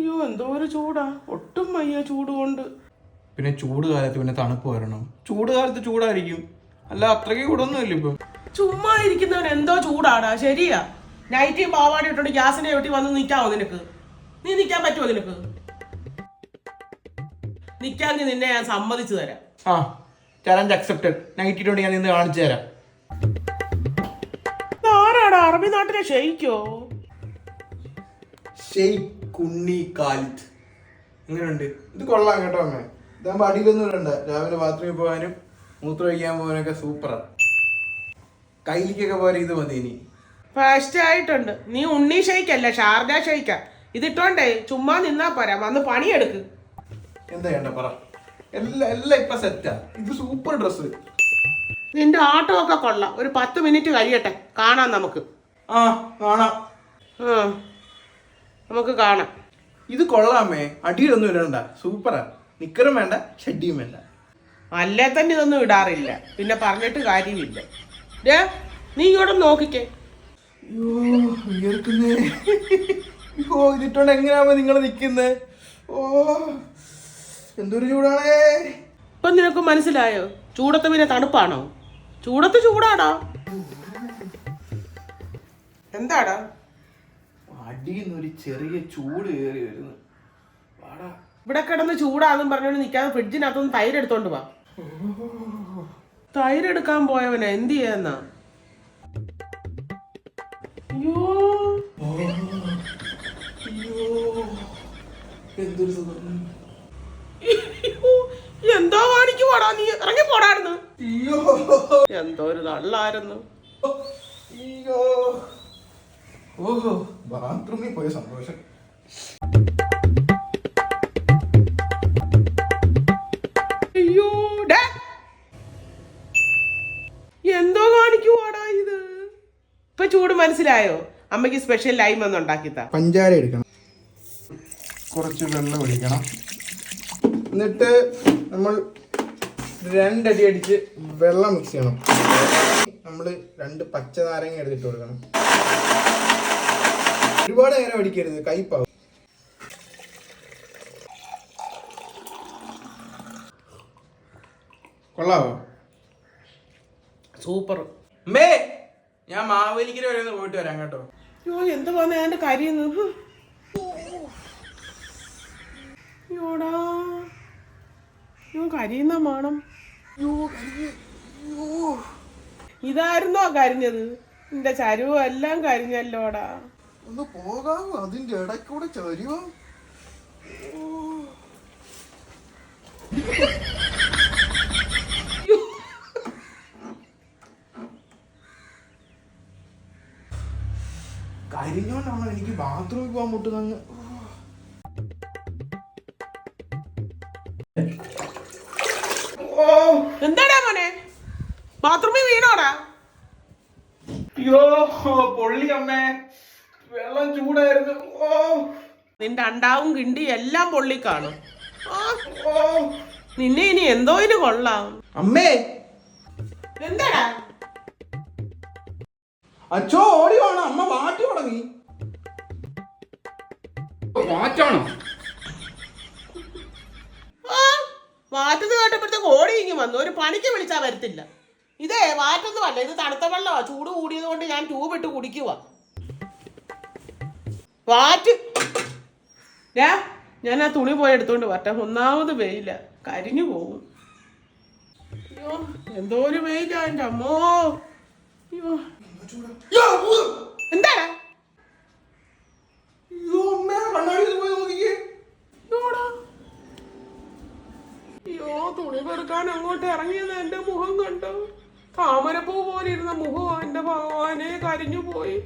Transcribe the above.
അയ്യോ എന്തോ ഒരു ചൂടാ. ഒട്ടും വയ്യ ചൂട് കൊണ്ട്. പിന്നെ ചൂട് കാലത്ത് പിന്നെ തണുപ്പ് വരണം. ചൂട് കാലത്ത് ചൂടായിരിക്കും. അല്ല അത്രയ്ക്ക് ചൂടൊന്നുമില്ല ഇപ്പം. ചുമ്മാ ഇരിക്കുന്നവൻ എന്തോ ചൂടാടാ. ശരിയാ. നൈറ്റിയും പാവാടി ഇട്ടോണ്ട് ഗ്യാസിന്റെ വെട്ടി വന്ന് നിൽക്കാവോ നിനക്ക്? നീ നിൽക്കാൻ പറ്റുമോ നിനക്ക്? നിൽക്കാമെങ്കിൽ നിന്നെ ഞാൻ സമ്മതിച്ചു തരാം. ആ ചലഞ്ച് അക്സെപ്റ്റഡ് നൈറ്റ് ഇട്ടുകൊണ്ട് ഞാൻ നിന്ന് കാണിച്ചു തരാം. ആരാടാ അറബി നാട്ടിലെ ഷെയ്ക്കോ? ഷെയ്ഖ് കുണ്ണി കാലിത്ത്. എങ്ങനെയുണ്ട്? ഇത് കൊള്ളാം കേട്ടോ അമ്മേ. ഇതാകുമ്പോൾ അടിയിലൊന്നും ഇടണ്ട. രാവിലെ ബാത്റൂമിൽ പോകാനും മൂത്രം ഒഴിക്കാൻ പോകാനൊക്കെ സൂപ്പറാണ് കയ്യിലേക്കൊക്കെ പോലെ ഇത് മതി ഇനി. ഫസ്റ്റ് ആയിട്ടുണ്ട്. നീ ഉണ്ണി ഷെയ്ക്കല്ല ഷാർജ ഷെയ്ക്ക. ഇതിട്ടോണ്ടേ ചുമ്മാ നിന്നാ പോരാ. വന്ന് പണിയെടുക്ക്. എന്താ ചെയ്യണ്ട? പറ. എല്ലാം എല്ലാം ഇപ്പൊ സെറ്റാ ഇത് സൂപ്പർ ഡ്രസ്സ് നിന്റെ ഓട്ടോ ഒക്കെ കൊള്ളാം. ഒരു പത്ത് മിനിറ്റ് കഴിയട്ടെ. കാണാം നമുക്ക്. ആ കാണാം. കാണാം. ഇത് കൊള്ളാമേ. അടിയിലൊന്നും ഇടണ്ട. സൂപ്പറാ നിക്കറും വേണ്ട ഷെഡിയും വേണ്ട. അല്ലേ തന്നെ ഇതൊന്നും ഇടാറില്ല. പിന്നെ പറഞ്ഞിട്ട് കാര്യമില്ല. ദേ, നീ ഇവിടെ നോക്കിക്കേ. അയ്യോ വിയർക്കുന്നേ അയ്യോ ഇതിട്ടോണ്ട് എങ്ങനെയാവുമ്പോ നിങ്ങൾ നിക്കുന്നത് ഓ എന്തൊരു ചൂടാണേ. ഇപ്പൊ നിനക്ക് മനസ്സിലായോ? ചൂടത്ത് പിന്നെ തണുപ്പാണോ? ചൂടത്ത് ചൂടാടാ. എന്താടാ? അടിയിൽ ഒരു ചെറിയ ചൂട് കയറി വരുന്നു. വാടാ. ഇവിടെ കിടന്ന് ചൂടാന്നും പറഞ്ഞോണ്ട് നിൽക്കാതെ ഫ്രിഡ്ജിനകത്തൊന്ന് തൈര് എടുത്തോണ്ട് വാ. തൈര് എടുക്കാൻ പോയവനെ എന്ത് ചെയ്യാന്നാ അയ്യോ. കാണിക്കു എന്തൊരു സുഖം. അയ്യോ, എന്തോ കാണിക്കുവാടാ നീ. ഇറങ്ങി പോടായിരുന്നു. എന്തോ ഒരു തള്ളായിരുന്നു. അയ്യോ. ഓഹോ. ബാത്റൂമിൽ പോയ സന്തോഷം. അയ്യോ. എന്തോ കാണിക്കുവാടാ ഇത്. ഇപ്പൊ ചൂട് മനസ്സിലായോ? അമ്മയ്ക്ക് സ്പെഷ്യൽ ലൈം ഒന്ന് ഉണ്ടാക്കിത്താ. പഞ്ചാര എടുക്കണം. കുറച്ച് വെള്ളം ഒഴിക്കണം. എന്നിട്ട് നമ്മൾ രണ്ടടി അടിച്ച് വെള്ളം മിക്സ് ചെയ്യണം. നമ്മൾ രണ്ട് പച്ച നാരങ്ങ എടുത്തിട്ട് കൊടുക്കണം. ഒരുപാട് നേരം അടിക്കരുത് കയ്പാവും. കൊള്ളാവോ? സൂപ്പർ. മേ ഞാൻ മാവേലിക്കര വരെ ഒന്ന് പോയിട്ട് വരാം കേട്ടോ. അയ്യോ എന്ത് വന്ന എന്റെ കാര്യം. അയ്യോടാ. അയ്യോ കരിയുന്ന മണം. ഇതായിരുന്നോ കരിഞ്ഞത്? നിന്റെ ചരുവെല്ലാം എല്ലാം കരിഞ്ഞല്ലോടാ. ഒന്ന് പോകാമോ അതിന്റെ ഇടയ്ക്കൂടെ ചരുവോ? കരിഞ്ഞോണ്ടാണോ എനിക്ക് ബാത്റൂമിൽ പോകാൻ മുട്ടുന്നങ്ങ് ഓ എന്താടാ മോനെ? ബാത്റൂമിൽ വീണോടാ? അയ്യോ പൊള്ളി അമ്മേ. വെള്ളം ചൂടായിരുന്നു. ഓ. നിന്റെ അണ്ടാവും കിണ്ടി എല്ലാം പൊള്ളി കാണും ആ, ഓ. നിന്നെ ഇനി എന്തോ ഇനി കൊള്ളാം. അമ്മേ. എന്താടാ? അച്ഛോ ഓടി വേണം അമ്മ മാറ്റി തുടങ്ങി. മാറ്റാണോ ആ. വാറ്റത് കേട്ടപ്പോഴത്തേക്ക് ഓടി ഇങ്ങി വന്നു. ഒരു പണിക്ക് വിളിച്ചാ വരത്തില്ല. ഇതേ വാറ്റൊന്നും അല്ല. ഇത് തണുത്ത വെള്ളമാ. ചൂട് കൂടിയത് കൊണ്ട് ഞാൻ ട്യൂബ് ഇട്ട് കുടിക്കുക വാറ്റ്? ഞാ ഞാൻ ആ തുണി പോയി എടുത്തോണ്ട് വരട്ടെ. ഒന്നാമത് വെയില. കരിഞ്ഞു പോകും. അയ്യോ എന്തോ ഒരു വെയിലാ എന്റെ അമ്മോ. അയ്യോ. എന്താടാ? അയ്യോ തുണി പെറുക്കാൻ അങ്ങോട്ട് ഇറങ്ങിയത് എന്റെ മുഖം കണ്ടു? താമരപ്പൂ പോലെ ഇരുന്ന മുഖം എന്റെ ഭഗവാനെ കരിഞ്ഞു പോയി.